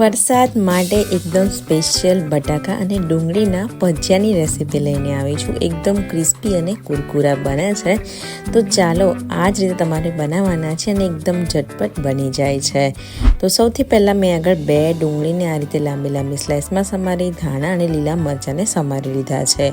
વરસાદ માટે એકદમ સ્પેશિયલ બટાકા અને ડુંગળીના ભજીયાની રેસીપી લઈને આવી છું. એકદમ ક્રિસ્પી અને કુરકુરા બને છે. તો ચાલો આ જ રીતે તમારે બનાવવાના છે અને એકદમ ઝટપટ બની જાય છે. તો સૌથી પહેલાં મેં આગળ બે ડુંગળીને આ રીતે લાંબી લાંબી સ્લાઇસમાં સમારી, ધાણા અને લીલા મરચાંને સમારી લીધા છે.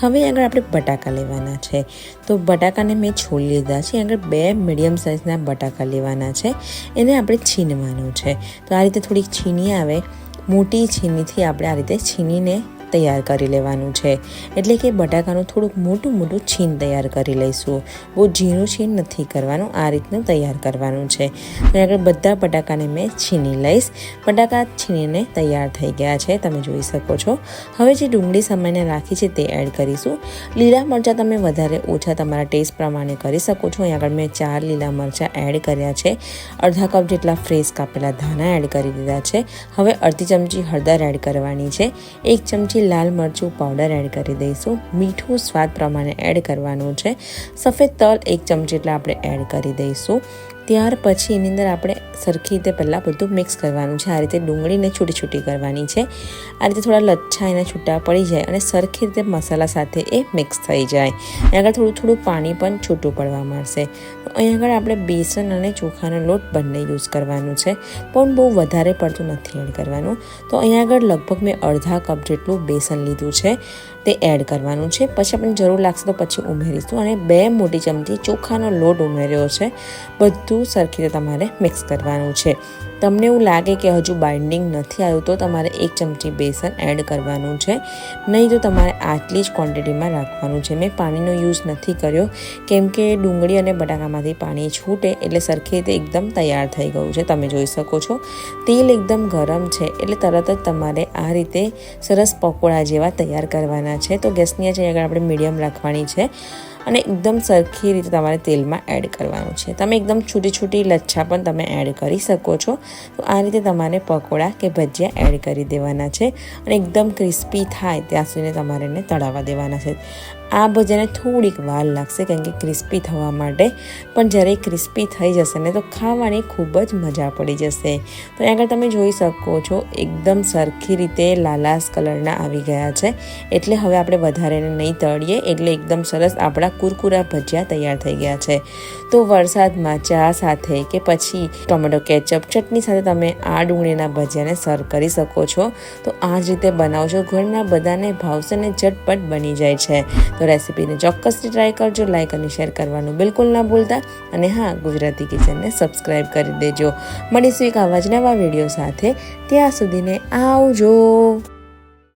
હવે આગળ આપણે બટાકા લેવાના છે. તો બટાકાને મેં છોલી લીધા છે. આગળ બે મીડિયમ સાઇઝના બટાકા લેવાના છે. એને આપણે છીનવાનું છે. તો આ રીતે થોડીક છીની આવે મોટી છીનીથી આપણે આ રીતે છીનીને તૈયાર કરી લેવાનું છે. એટલે કે બટાકાનું થોડુંક મોટું મોટું છીન તૈયાર કરી લઈશું. બહુ ઝીણું છીન નથી કરવાનું, આ રીતનું તૈયાર કરવાનું છે. અને આગળ બધા બટાકાને મેં છીની લઈશ. બટાકા છીનીને તૈયાર થઈ ગયા છે, તમે જોઈ શકો છો. હવે જે ડુંગળી સમયને રાખી છે તે એડ કરીશું. લીલા મરચાં તમે વધારે ઓછા તમારા ટેસ્ટ પ્રમાણે કરી શકો છો. અહીં આગળ મેં ચાર લીલા મરચાં એડ કર્યા છે. અડધા કપ જેટલા ફ્રેશ કાપેલા ધાણા એડ કરી દીધા છે. હવે અડધી ચમચી હળદર એડ કરવાની છે. એક ચમચી લાલ મરચું પાવડર એડ કરી દઈશું. મીઠું સ્વાદ પ્રમાણે એડ કરવાનું છે. સફેદ તલ એક ચમચી જેટલા આપણે એડ કરી દઈશું. ત્યાર પછી એની અંદર આપણે સરખી રીતે પહેલાં બધું મિક્સ કરવાનું છે. આ રીતે ડુંગળીને છૂટી છૂટી કરવાની છે. આ રીતે થોડા લચ્છા એના છૂટા પડી જાય અને સરખી રીતે મસાલા સાથે એ મિક્સ થઈ જાય. અહીં આગળ થોડું થોડું પાણી પણ છૂટું પડવા મળશે તો અહીં આગળ આપણે બેસન અને ચોખાનો લોટ બંને યુઝ કરવાનું છે. પણ બહુ વધારે પડતું નથી એડ કરવાનું. તો અહીં આગળ લગભગ મેં અડધા કપ જેટલું બેસન લીધું છે. તે એડ કરવાનું છે. પછી આપણને જરૂર લાગશે તો પછી ઉમેરીશું. અને બે મોટી ચમચી ચોખાનો લોટ ઉમેર્યો છે. બધું સરખી રીતે તમારે મિક્સ કરવાનું છે. તમને એવું લાગે કે હજુ બાઇન્ડિંગ નથી આવ્યું, તો તમારે એક ચમચી બેસન એડ કરવાનું છે. નહીં તો તમારે આટલી જ ક્વોન્ટિટીમાં રાખવાનું છે. મેં પાણીનો યુઝ નથી કર્યો, કેમ કે ડુંગળી અને બટાકામાંથી પાણી છૂટે એટલે સરખી રીતે એકદમ તૈયાર થઈ ગયું છે. તમે જોઈ શકો છો, તેલ એકદમ ગરમ છે એટલે તરત જ તમારે આ રીતે સરસ પકોડા જેવા તૈયાર કરવાના છે. તો ગેસની આજે આગળ આપણે મીડિયમ રાખવાની છે અને એકદમ સરખી રીતે તમારે તેલમાં એડ કરવાનું છે. તમે એકદમ છૂટી છૂટી લચ્છા પણ તમે એડ કરી શકો છો. તો આ રીતે તમારે પકોડા કે ભજીયા એડ કરી દેવાના છે અને એકદમ ક્રિસ્પી થાય ત્યાં સુધી તમારે એને તળાવવા દેવાના છે. આ ભજીયાને થોડીક વાર લાગશે કારણ કે ક્રિસ્પી થવા માટે. પણ જ્યારે ક્રિસ્પી થઈ જશે ને તો ખાવાની ખૂબ જ મજા પડી જશે. તો આગળ તમે જોઈ શકો છો, એકદમ સરખી રીતે લાલાસ કલરના આવી ગયા છે. એટલે હવે આપણે વધારે નહીં તળીએ, એટલે એકદમ સરસ આપણા કુરકુરા ભજીયા તૈયાર થઈ ગયા છે. તો વરસાદમાં ચા સાથે કે પછી ટોમેટો કેચઅપ, ચટણી સાથે તમે આ ડુંગળીના ભજીયાને સર્વ કરી શકો છો. તો આ જ રીતે બનાવજો ઘરના બધાને ભાવશે ને ઝટપટ બની જાય છે. તો રેસીપીને ચોક્કસથી ટ્રાય કરજો લાઇક અને શેર કરવાનું બિલકુલ ના ભૂલતા. અને હા, ગુજરાતી કિચનને સબસ્ક્રાઈબ કરી દેજો. મળીશું એક આવા જ નવા વીડિયો સાથે. ત્યાં સુધીને આવજો.